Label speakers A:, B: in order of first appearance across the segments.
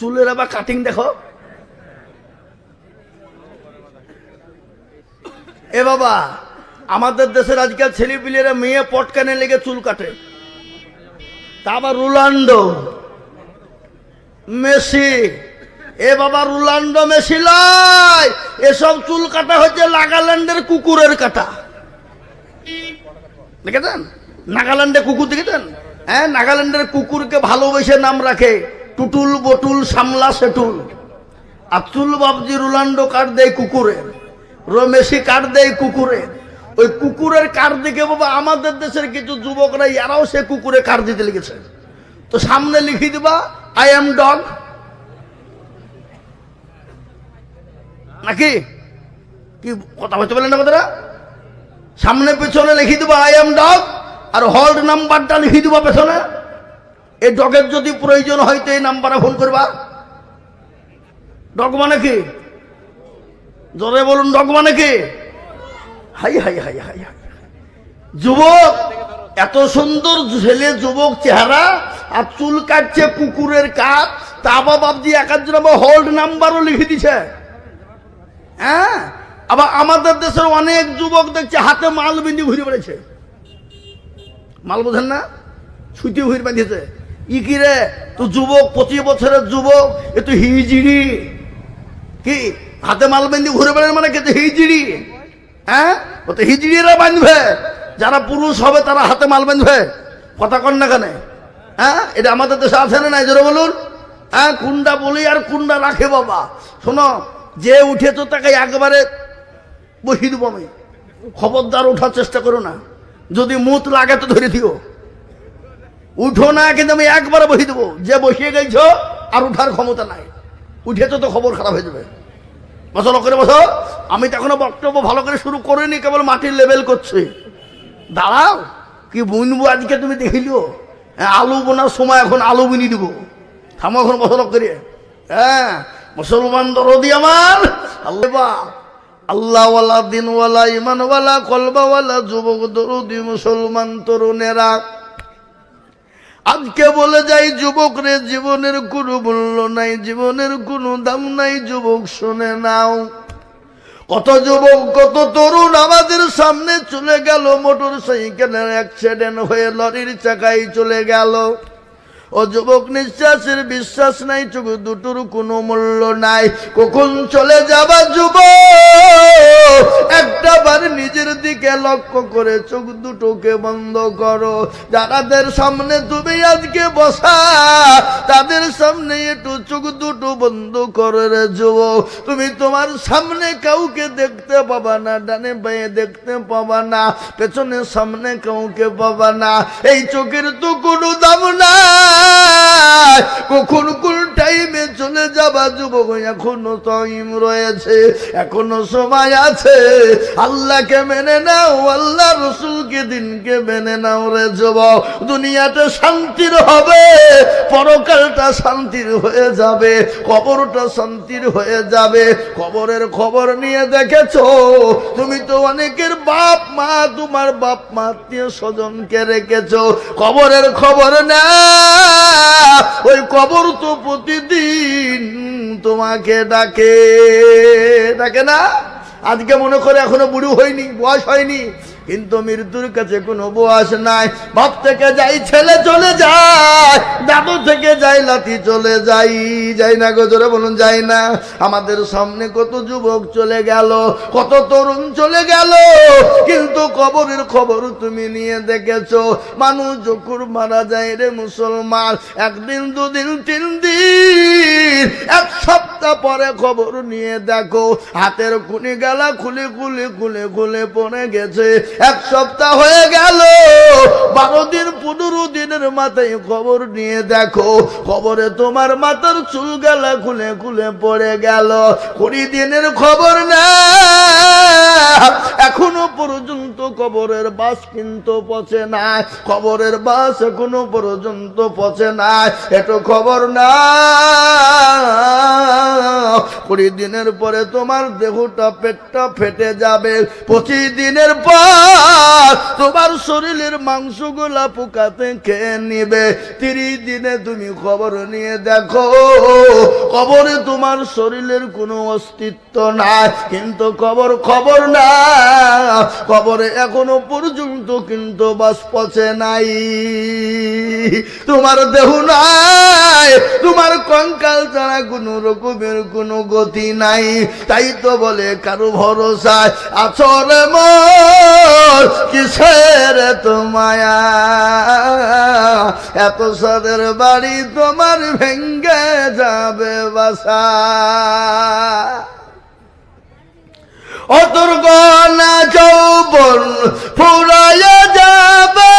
A: চুলের আবার কাটিং দেখো। এ বাবা, আমাদের দেশের আজকাল ছেলে ছেলেপিলেরা মেয়ে পটকানে লেগে চুল কাটে। তা আবার মেসি, এ বাবা রোনাল্ডো মেসি লয়! এসব চুল কাটা হচ্ছে নাগাল্যান্ডের কুকুরের কাটা। দেখেছেন? নাগাল্যান্ডে কুকুর দেখেছেন? হ্যাঁ নাগাল্যান্ডের কুকুরকে ভালোবেসে নাম রাখে। টুটুল বটুল, সামলা সেটুল। আর চুল বাবজি রোনাল্ডো কাঠ দেয় কুকুরের রমেশি কাঠ দেয় কুকুরের ওই কুকুরের কাঠ দিকে বাবা, আমাদের দেশের কিছু যুবকরা, এরাও সে কুকুরে কাঠ দিতে লেগেছে তো সামনে লিখে দিবা আই এম ডগ নাকি? কি কথা বলতে পারলেন না কথাটা? সামনে, পেছনে লিখে দেবো আই এম ডগ আর হল্ড নাম্বারটা লিখে দেবো, পেছনে। এই ডগের যদি প্রয়োজন হয় তো এই নাম্বারে ফোন করবা। ডগ মানে কি? জোরে বলুন, ডগ মানে কি? Hi hi hi hi hi যুবক, এত সুন্দর ছেলে যুবক চেহারা আর চুল কাটছে কুকুরের কাজ তা আবার বাবজি একার জন্য হোল্ড নাম্বারও লিখে দিছে। হ্যাঁ? আবার আমাদের দেশের অনেক যুবক দেখছে হাতে মাল বিন্দি ঘুরে বেড়েছে মাল বোঝেন না? ছুটি ঘুরে বাঁধিয়েছে ই কি রে? তুই যুবক, পঁচিশ বছরের যুবক, এ তুই হিজিড়ি। কি? হাতে মাল বেঁধে ঘুরে বেড়ান মানে কে? তো হিজিড়ি। হ্যাঁ? ও তো হিজড়িরা বাঁধবে। যারা পুরুষ হবে, তারা হাতে মাল বাঁধবে। কথা কন না কেন? হ্যাঁ? এটা আমাদের দেশে আছে না নাই? জোরে বলুন। হ্যাঁ কুন্ডা বলি আর কুন্ডা রাখে বাবা। শোনো, যে উঠেছো তাকে একবারে বসিয়ে দেবো আমি খবরদার ওঠার চেষ্টা করো না। যদি মুত লাগে তো ধরে দিও। উঠো না কিন্তু আমি একবারে বসিয়ে দেবো। যে বসিয়ে গেছো আর উঠার ক্ষমতা নাই। উঠেছো তো তো খবর খারাপ হয়ে যাবে। বসো করে বসো। আমি তো এখনও বক্তব্য ভালো করে শুরু করিনি কেবল মাটির লেভেল করছি। দাঁড়াও কি বুনবো আজকে তুমি দেখিলিও? হ্যাঁ, আলু বোনার সময় এখন আলু বুনি দিব। থামো এখন বসল করে হ্যাঁ মুসলমান দরদি আমার। আল্লাহ আল্লাহওয়ালা দিনওয়ালা ইমানওয়ালা কলবাওয়ালা যুবক দরদি মুসলমান তরুণেরা। আজকে বলে যাই যুবক রে জীবনের কোনো মূল্য নাই, জীবনের কোনো দাম নাই, যুবক শুনে নাও। কত যুবক, কত তরুণ আমাদের সামনে চলে গেল মোটর সাইকেলের অ্যাক্সিডেন্ট হয়ে লরির চাকায় চলে গেল। ও যুবক নিঃশ্বাসের বিশ্বাস নাই, চোখ দুটোর কোনো মূল্য নাই। কখন চলে যাবা যুবক একটা বার নিজের দিকে লক্ষ্য করে চোখ দুটোকে বন্ধ করো। যারাদের সামনে তুমি আজকে বসা, তাদের সামনে একটু চোখ দুটো বন্ধ করে রে যুবক তুমি তোমার সামনে কাউকে দেখতে পাবা না, ডানে বাঁয়ে দেখতে পাবা না, পেছনে সামনে কাউকে পাবা না। এই চোখের তো কোনো দাম নাই। কখন চলে যাবা যুবক, এখনও টাইম রয়েছে, এখনও সময় আছে। আল্লাহকে মেনে নাও আল্লাহ রসুলকে, দিনকে মেনে নাও রে যুবক। দুনিয়াতে শান্তির হবে, পরকালটা শান্তির হয়ে যাবে, কবরটা শান্তির হয়ে যাবে। কবরের খবর নিয়ে দেখেছ? তুমি তো অনেকের বাপ মা, তোমার বাপ মা আত্মীয় স্বজনকে রেখেছো। কবরের খবর না, ওই কবর তো প্রতিদিন তোমাকে ডাকে। ডাকে না? আজকে মনে করে এখনও বুড়ো হয়নি বয়স হয়নি। কিন্তু মৃত্যুর কাছে কোনো বয়স নাই। বাপ থেকে যাই, ছেলে চলে যায়, দাদু থেকে যাই লাতি চলে যাই। যাই না গজরে বলুন, যাই না। আমাদের সামনে কত যুবক চলে গেল, কত তরুণ চলে গেল। কিন্তু কবরের খবর তুমি নিয়ে দেখেছ, মানুষ যখন মারা যায় রে মুসলমান। একদিন, দুদিন, তিন দিন, এক সপ্তাহ পরে খবর নিয়ে দেখো, হাতের খুনি গেলা খুলে খুলে খুলে খুলে পড়ে গেছে। এক সপ্তাহ হয়ে গেল। বারো দিন, পনেরো দিনের মাথায় খবর নিয়ে দেখো। খবরে তোমার মাথার চুল গেলা খুলে খুলে পড়ে গেল। কুড়ি দিনের খবর না এখনও পর্যন্ত কবরের বাস কিন্তু পচে না কবরের বাস এখনও পর্যন্ত পচে না এটো খবর না। কুড়ি দিনের পরে তোমার দেহটা পেটটা ফেটে যাবে। পঁচিশ দিনের পর তোমার শরীরের মাংসগুলা পোকাতে খেয়ে নিবে। তিরিশ দিনে তুমি খবর নিয়ে দেখো, কবরে তোমার শরীরের কোনো অস্তিত্ব নাই। কিন্তু কবর খবর না। কবরে এখনও পর্যন্ত কিন্তু বাস পচে নাই। তোমার দেহ নাই, তোমার কঙ্কাল ছাড়া কোনো রকমের কোনো গতি নাই। তাই তো বলে কারও ভরসায় আচরে মর, কিসের তোমায়া এত সাদের বাড়ি তোমার ভেঙ্গে যাবে বাসা। অতর গনা যৌবন ফুরাইয়া যাবে,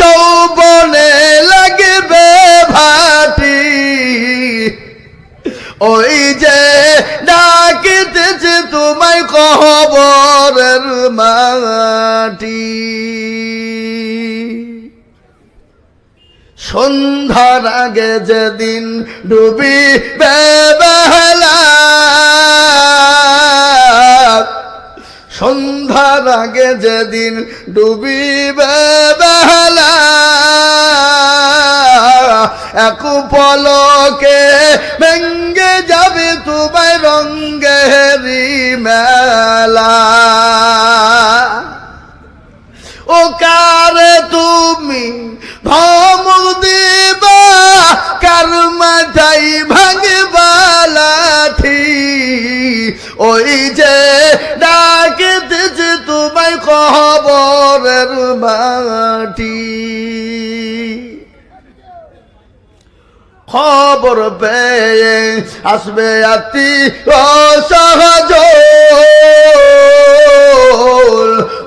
A: যৌবনে লাগবে ভাটি। ওই যে ডাকিতেছে তোমায় কবরের মাটি। সন্ধ্যার আগে যেদিন ডুবি বেলা সন্ধ্যার আগে যেদিন ডুবি বেলা এক পলকে ভেঙ্গে যাবে তোমায় রঙ্গেরি মেলা। ও কারে তুমি ধমক খবর পেয়ে আসবে আতি অসহজ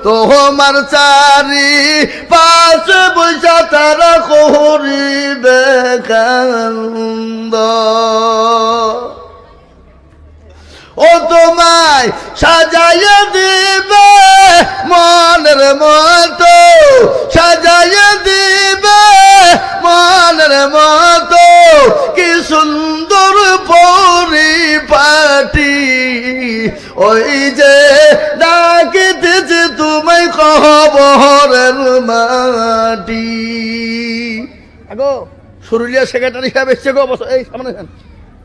A: তোমার চারি পাশ বৈশা তারা করিবে কান্দ ও তোমায় সাজাইয়া দিবে মনের মতো সুরুলিয়া সেক্রেটারি সাহেব এসছে গো, বসো, এই সামনে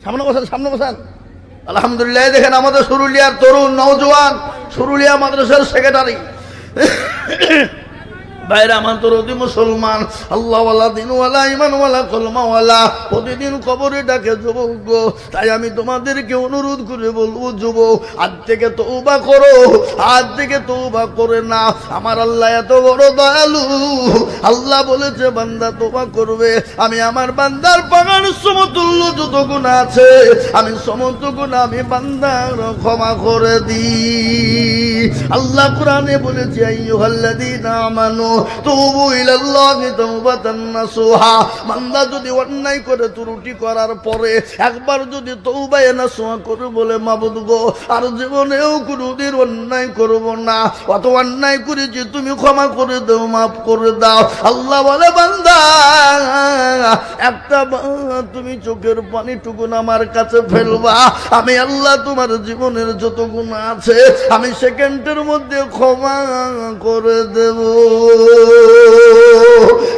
A: সামনে বসান সামনে বসান। আলহামদুলিল্লাহ, দেখেন আমাদের সুরুলিয়ার তরুণ, নওজোয়ান সুরুলিয়া মাদ্রাসার সেক্রেটারি। বাইরে আমার তোর অতি মুসলমান। আল্লাহওয়ালা দিনওয়ালা ইমানওয়ালা কলমাওয়ালা। প্রতিদিন কবরে ডাকে যুবক গো, তাই আমি তোমাদেরকে অনুরোধ করে বলব, যুবক, আজ থেকে তৌবা করো। আজ থেকে তৌবা করে না। আমার আল্লাহ এত বড় দয়ালু। আল্লাহ বলেছে, বান্দা তোবা করবে। আমি আমার বান্দার পাগার সমতুল্য যত গুণ আছে, আমি সমস্ত গুণ আমি বান্দার ক্ষমা করে দিই। আল্লাহ কোরআনে বলেছে, আইয়ুহাল্লাযীনা আমানু তুবু ইলাল্লাহি তাওবাতান নাসুহা। বান্দা যদি অন্যায় করে ত্রুটি করার পরে একবার যদি তৌবায়ে নাসুহা করে বলে, মাবুদ গো, আর জীবনেও কোনোদিন অন্যায় করব না। অত অন্যায় করেছি, তুমি ক্ষমা করে দাও, মাফ করে দাও। আল্লাহ বলে, বান্দা, একটা তুমি চোখের পানিটুকু আমার কাছে ফেলবা। আমি আল্লাহ তোমার জীবনের যত গুণ আছে, আমি সেকেন্ডের মধ্যে ক্ষমা করে দেব।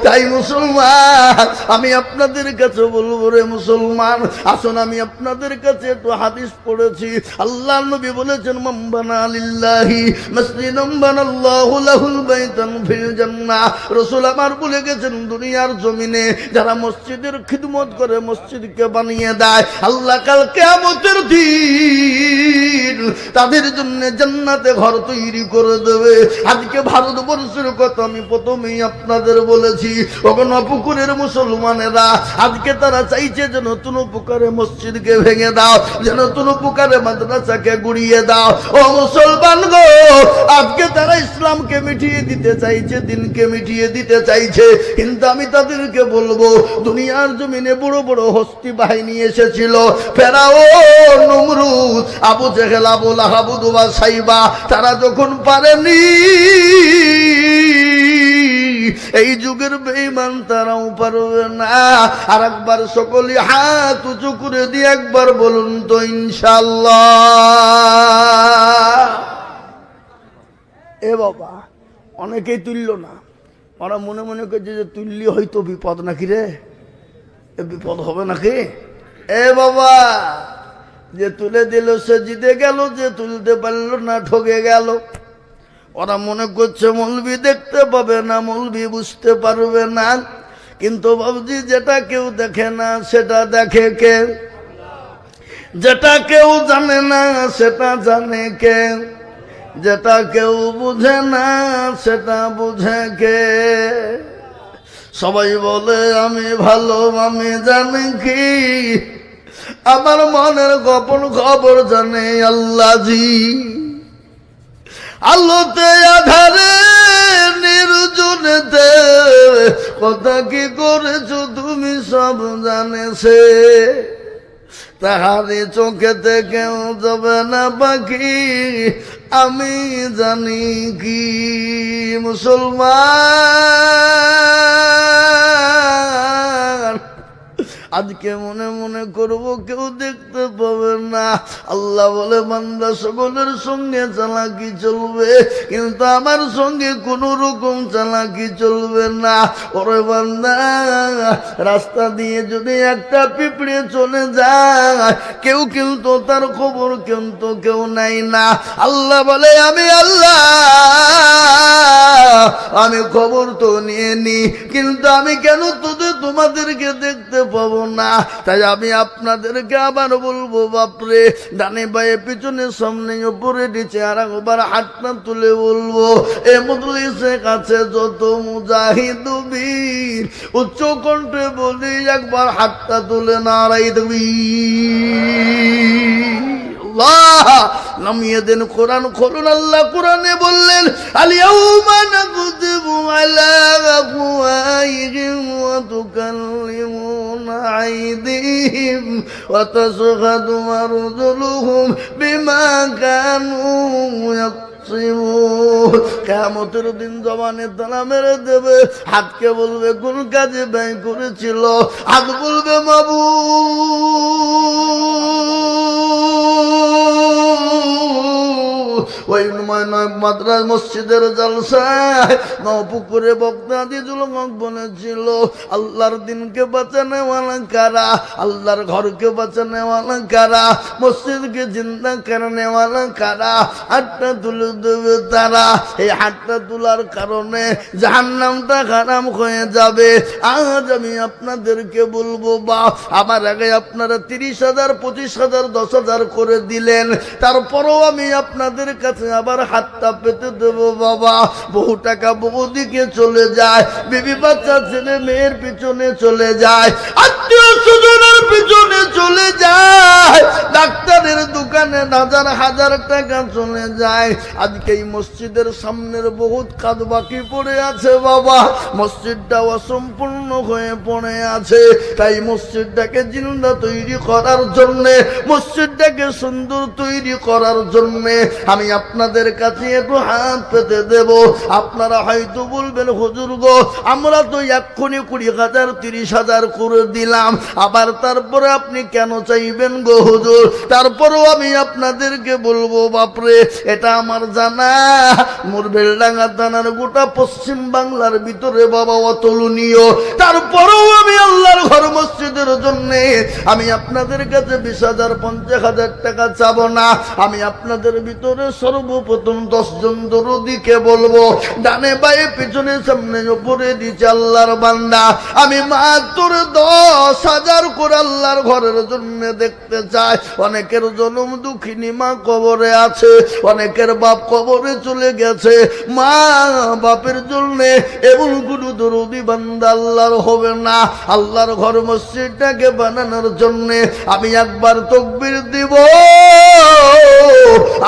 A: তাই মুসলমান, আমি আপনাদের কাছে বলব রে মুসলমান, আসুন আমি আপনাদের কাছে একটু হাদিস পড়েছি। আল্লাহ নবী বলেছেন মাম্বানা আলিল্লাহি মসজিদম বানাল্লাহু লাহুল বাইতান ফিল জান্নাহ। রাসূল আমার বলে গেছেন, দুনিয়ার জমিনে যারা মসজিদের খিদমত করে মসজিদকে বানিয়ে দেয়, আল্লাহ কাল কিয়ামতের দিন তাদের জন্য জান্নাতে ঘর তৈরি করে দেবে। আজকে ভারতবর্ষের কথা আমি প্রথমেই আপনাদের বলেছি। ওখানে পুকুরের মুসলমানেরা, আজকে তারা চাইছে যে নতুন পুকুরে মসজিদকে ভেঙে দাও, যে নতুন পুকুরে মাদ্রাসাকে গুড়িয়ে দাও। ও মুসলমান গো, আজকে তারা ইসলামকে মিটিয়ে দিতে চাইছে, দিনকে মিটিয়ে দিতে চাইছে। কিন্তু আমি তাদেরকে বলব, দুনিয়ার জমিনে বড় বড় হস্তি বাহিনী এসেছিল। ফেরাও, নমরুদ, আবু জেহেল, আবু লাহাবু দুবা সাইবা, তারা যখন পারেনি, এই যুগের বেঈমান তারাও পারবে না। আর একবার সকলে হাত উঁচু করে দিয়ে একবার বলুন তো ইনশাল্লাহ এ বাবা, অনেকেই তুলল না। ওরা মনে মনে করছে যে তুললি হয়তো বিপদ নাকি রে? এ বিপদ হবে নাকি? এ বাবা যে তুলে দিল সে জিতে গেল, যে তুলতে পারল না ঠকে গেল। ওরা মনে করছে মৌলবি দেখতে পাবে না, মৌলবি বুঝতে পারবে না। কিন্তু বাবুজি যেটা কেউ দেখে না, সেটা দেখে কে? যেটা কেউ জানে না, সেটা জানে কে? যেটা কেউ বুঝে না, সেটা বুঝে কে? সবাই বলে, আমি ভালো, আমি জানি কি। আমার মনের গোপন খবর জানে আল্লাহজি। আলোতে, আধারে, নির্জনেতে কথা কি করেছ তুমি সব জানেছে। তাহারে চোখেতে কেউ যাবে না পাখি আমি জানি কি মুসলমান। আজকে মনে মনে করব কেউ দেখতে পাবে না। আল্লাহ বলে, বান্দা সকলের সঙ্গে চালাকি চলবে, কিন্তু আমার সঙ্গে কোন রকম চালাকি চলবে না। ওরে বান্দা, রাস্তা দিয়ে যদি একটা পিঁপড়ে চলে যায়, কেউ কিন্তু তার খবর কিন্তু কেউ নাই না। আল্লাহ বলে, আমি আল্লাহ আমি খবর তো নিয়ে নি, কিন্তু আমি কেন তোদের, তোমাদেরকে দেখতে পাবো না? তাই আমি আপনাদেরকে আবার বলব, বাপরে, ডানে বায়ে, পিছনে, সামনে, উপরে, নিচে, আর একবার হাতটা তুলে বলব, এ মজলিসের কাছে যত মুজাহিদ উচ্চ কণ্ঠে বলি, একবার হাতটা তুলে নাড়াই দেবী আল্লাহ নামিয়ে দেন কোরআন খুলুন আল্লাহ কোরআনে বললেন বিমা কানু কেমতের দিন জবানে তালা মেরে দেবে। হাতকে বলবে কোন কাজে ব্যয় করেছিল। হাত বলবে মাবু ওই মাদ্রাস মসজিদের জলসায় নপুকুরে বক্তাদি জুলমক বলেছিল আল্লাহর দিনকে বাঁচানেওয়ালা কারা? আল্লাহর ঘরকে বাঁচানেওয়ালা কারা? মসজিদকে চিন্তা করেনেওয়ালা কারা? হাতটা তুলে দেবে তারা। এই হাতটা তোলার কারণে জাহান্নামটা খারাপ হয়ে যাবে। আজ আমি আপনাদেরকে বলব, বা আমার আগে আপনারা তিরিশ হাজার, পঁচিশ হাজার, দশ হাজার করে দিলেন। তারপরেও আমি আপনাদের কাছে আবার হাতটা পেতে দেবো, বাবা। বহু টাকা বহু দিকে চলে যায়। বিবি বাচ্চা ছেলে মেয়ের পিছনে চলে যায়। আত্মীয় স্বজনের পিছনে চলে যায়। ডাক্তারের দোকানে হাজার হাজার টাকা চলে যায়। আজকে এই মসজিদের সামনের বহুত কাজ বাকি পড়ে আছে, বাবা। মসজিদটা অসম্পূর্ণ হয়ে পড়ে আছে। তাই মসজিদটাকে জিন্দা তৈরি করার জন্যে, মসজিদটাকে সুন্দর তৈরি করার জন্যে আমি আপনাদের কাছে একটু হাত পেতে দেব। আপনারা হয়তো বলবেন, হুজুর গো, আমরা তো এক্ষুনি কুড়ি হাজার, তিরিশ হাজার করে দিলাম। আবার তারপরে আপনি কেন চাইবেন গো, হুজুর? তারপরেও আমি আপনাদেরকে বলব, বাপরে, এটা আমার জানা। মোর বেলডাঙ্গা থানার গোটা পশ্চিম বাংলার ভিতরে বাবা অতুলনীয়। তারপরেও আমি আল্লাহর ঘর মসজিদের জন্য আমি আপনাদের কাছে বিশ হাজার, পঞ্চাশ হাজার টাকা চাবো না। আমি আপনাদের ভিতরে সর্বপ্রথম দশজন দরদিকে বলব, ডানে বায়ে, পিছনে, সামনে, উপরে দিচ্ছে আল্লাহর বান্দা। আমি মাত্র দশ হাজার করে আল্লাহর ঘরের জন্য দেখতে চাই। অনেকের জনম দুঃখিনী মা কবরে আছে, অনেকের বাপ কবরে চলে গেছে। মা বাপের জন্য এমন কোনো দরদি বান্দা আল্লাহর হবে না। আল্লাহর ঘর মসজিদটাকে বানানোর জন্য আমি একবার তকবির দিব।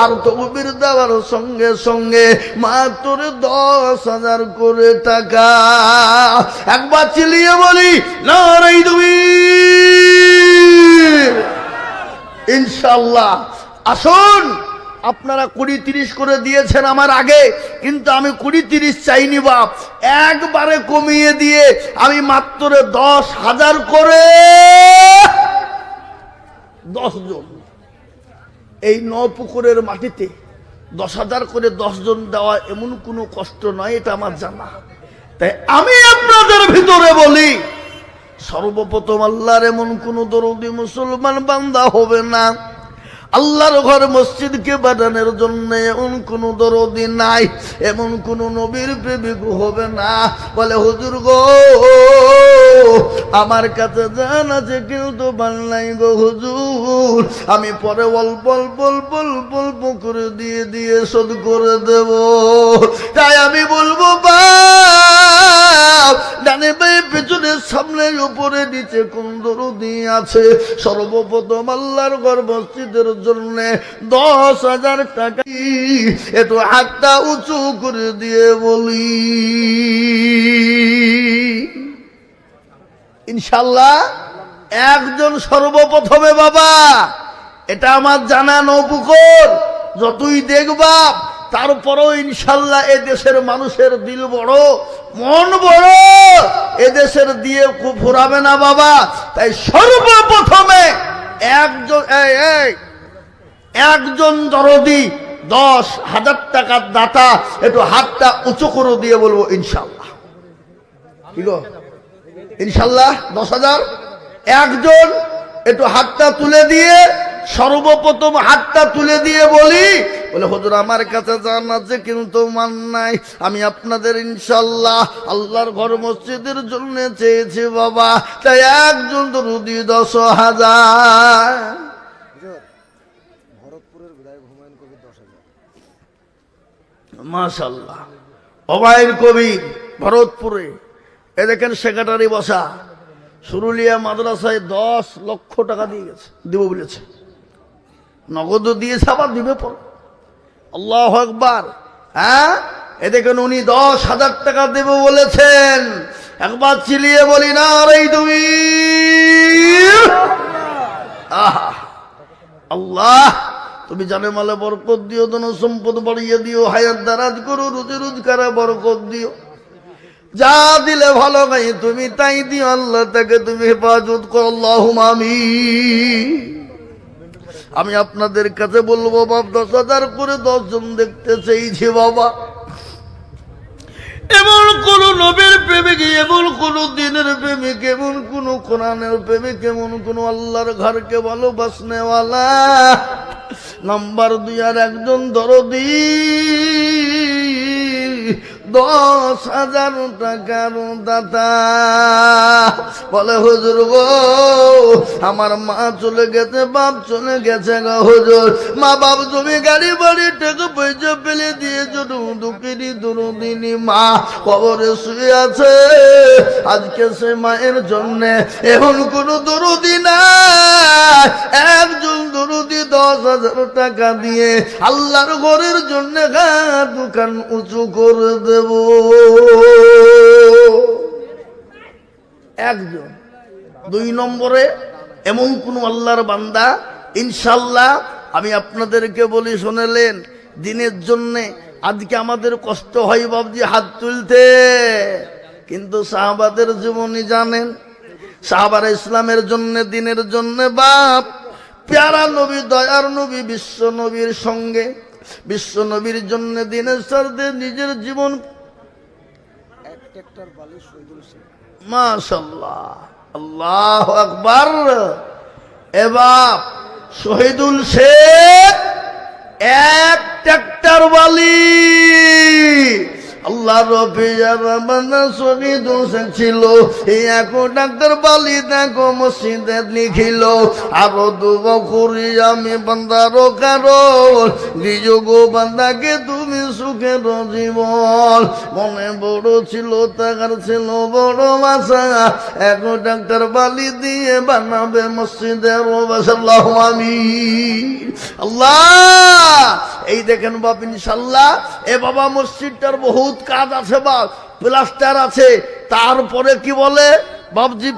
A: আর তকবির দেওয়ার সঙ্গে সঙ্গে মাত্র দশ হাজার করে টাকা। একবার চিলিয়ে বলি নারাই তুমি ইনশাল্লাহ আসুন, আপনারা কুড়ি তিরিশ করে দিয়েছেন আমার আগে, কিন্তু আমি কুড়ি তিরিশ চাইনি বাপ। একবারে কমিয়ে দিয়ে আমি মাত্র দশ হাজার করে দশ জন। এই নপুকুরের পুকুরের মাটিতে দশ হাজার করে দশজন দেওয়া এমন কোনো কষ্ট নয়, এটা আমার জানা। তাই আমি আপনাদের ভিতরে বলি, সর্বপ্রথম আল্লাহর এমন কোন দরদি মুসলমান বান্দা হবে না। আল্লাহর ঘর মসজিদকে বানানোর জন্য এমন কোন দরদি নাই, এমন কোন নবীর প্রেমিক হবে না। বলে, হুজুর গো, আমার কাছে জান আছে, কিন্তু বাংলাই গো হুজুর। আমি পরে অল্প অল্প অল্প অল্প অল্প করে দিয়ে দিয়ে শোধ করে দেব। তাই আমি বলব বাপ ডানে পেছনে উপরে নিচে আছে। সর্বপ্রথম আল্লাহর জন্য দশ হাজার টাকা। একটু হাতটা উঁচু করে দিয়ে বলি। ইনশাল্লাহ একজন সর্বপ্রথমে বাবা, এটা আমার জানা নৌপুকুর যতই দেখবা তারপরও ইনশাল্লাহ এ দেশের মানুষের দিল বড়, মন বড়। এ দেশের দিয়ে ফুরাবে না বাবা। তাই সর্বপ্রথমে একজন একজন দরদি দশ হাজার টাকার দাতা একটু হাতটা উঁচু করে দিয়ে বলব, ইনশাল্লাহ। ইনশাল্লাহ দশ হাজার? একজন একটু হাতটা তুলে দিয়ে, সর্বপ্রথম হাতটা তুলে দিয়ে বলি বলে, হুজুর, আমার কাছে জান আছে, কিন্তু মান নাই। আমি আপনাদের ইনশাল্লাহ আল্লাহর ঘর মসজিদের জন্য চেয়েছি বাবা। তাই একজন দরুদি দশ হাজার
B: ভরতপুরের বিধায়ক হুমায়ুন কবির
A: মাশাল্লাহ। অবায়ের কবির, ভরতপুরে। এ দেখেন সেক্রেটারি বসা। সুরুলিয়া মাদ্রাসায় দশ লক্ষ টাকা দিয়ে গেছে, দিব বলেছে। নগদ দিয়েছে, আবার দিবে পর। আল্লাহ একবার হ্যাঁ? এ দেখেন উনি দশ হাজার টাকা দেব বলেছেন। একবার চিলিয়ে বলি, না রে তুমি। আহা! আল্লাহ, তুমি জানে মালে বরকত দিও, ধন সম্পদ বাড়িয়ে দিও, হায়াত দারাজ করো, রুজি রোজগারে বরকত দিও। যা দিলে ভালো গাই, তুমি তাই দিও, আল্লাহ তাকে তুমি হেফাজত করো আল্লাহ আমি আমি আপনাদের কাছে বলব, বাপ, দশ হাজার করে দশজন দেখতে চাইছে বাবা। এমন কোন নবীর প্রেমিক, এমন কোন দিনের প্রেমিক, এমন কোন কোরআনের প্রেমিক, এমন কোন আল্লাহর ঘরকে ভালোবাসনেওয়ালা। নাম্বার দুই আর একজন দরদি। দশ হাজার টাকার দাতা। বলে, হুজুর গো, আমার মা চলে গেছে, বাপ চলে গেছে গো হুজুর। মা বাপ জমি গাড়ি, বাড়ি, টাকা পয়সা ফেলে দিয়ে জন্য দুকিনি দুরুদিনী মা কবরে শুয়ে আছে। আজকে সে মায়ের জন্যে এখন কোন দরদি না একজন দরদি দশ হাজার টাকা দিয়ে আল্লাহর ঘরের জন্য গা দোকান উঁচু করে দেব। একজন। দুই নম্বরে এমন কোন আল্লাহর বান্দা ইনশাল্লাহ আমি আপনাদেরকে বলি, শোনালেন, দিনের জন্যে আজকে আমাদের কষ্ট হয় বাবজি হাত তুলতে। কিন্তু সাহাবাদের জীবনী জানেন, সাহাবার ইসলামের জন্য, দিনের জন্য বাপ, প্যারা নবী, দয়ার নবী, বিশ্ব নবীর সঙ্গে বিশ্ব নবীর জন্য দিনের সারদে নিজের জীবন মাশাল্লাহ। আল্লাহ আকবার। এবার শহীদুল শেখ এক ট্রাক্টর বালি। আল্লাহ রফিয়া শহীদ শেখ ছিল এক ডাক্তার বালি দেখো মসজিদে লিখিল আরও দু বকুরি আমি বান্দারো কারণ দিযোগ বান্দাকে তুমি সুখের জীবন। মনে বড় ছিল তাকার ছিল বড় বাসা এক ডাক্তার বালি দিয়ে বানাবে বাসাল্লাহ আমি আল্লাহ এই দেখেন বাপ ইনশাল্লাহ এ বাবা মসজিদটার বহুত কাজ আছে বা প্লাস্টার আছে। তারপরে কি বলে? বাবজি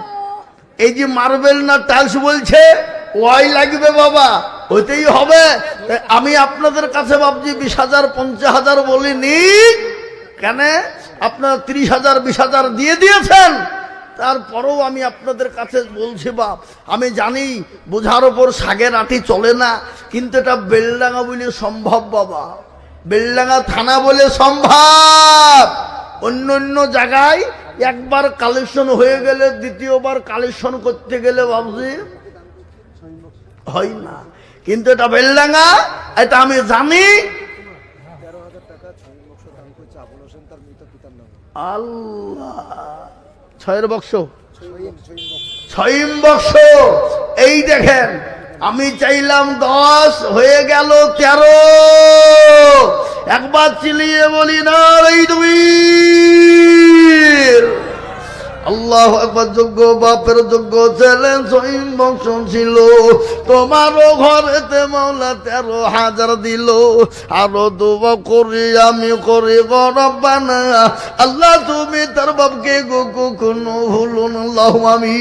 A: এই যে মার্বেল না টাইলস বলছে, ওয়াই লাগবে বাবা। হইতেই হবে। আমি আপনাদের কাছে ভাবছি বিশ হাজার, পঞ্চাশ হাজার বলিনি। কেন? আপনার ত্রিশ হাজার, বিশ হাজার দিয়ে দিয়েছেন। তারপরেও আমি আপনাদের কাছে বলছি, বাপ, আমি জানি বোঝার ওপর শাগের আটি চলে না, কিন্তু এটা বেলডাঙ্গা বলে সম্ভব, বাবা। বেলডাঙ্গা থানা বলে সম্ভব। অন্য অন্য জায়গায় একবার কালেকশন হয়ে গেলে, দ্বিতীয়বার কালেকশন করতে গেলে ভাবছি, হয় না। কিন্তু এটা বেলডাঙ্গা এটা আমি জানি।
B: ছয়
A: আল্লাহ। ছয়ের বক্স
B: ছয়ম বক্স
A: এই দেখেন আমি চাইলাম দশ, হয়ে গেল তেরো। একবার চিলিয়ে বলি, না এই তুমি আল্লাহ একবার যোগ্য বাপের যোগ্য ছেলে ছয়ম বংশ ছিল। তোমারও ঘরেতে মাওলা তেরো হাজার দিল। আরও দুব করি, আমি করি গরবানা আল্লাহ তুমি তার বাপকে গো কখনো ভুলুন, আল্লাহ আমি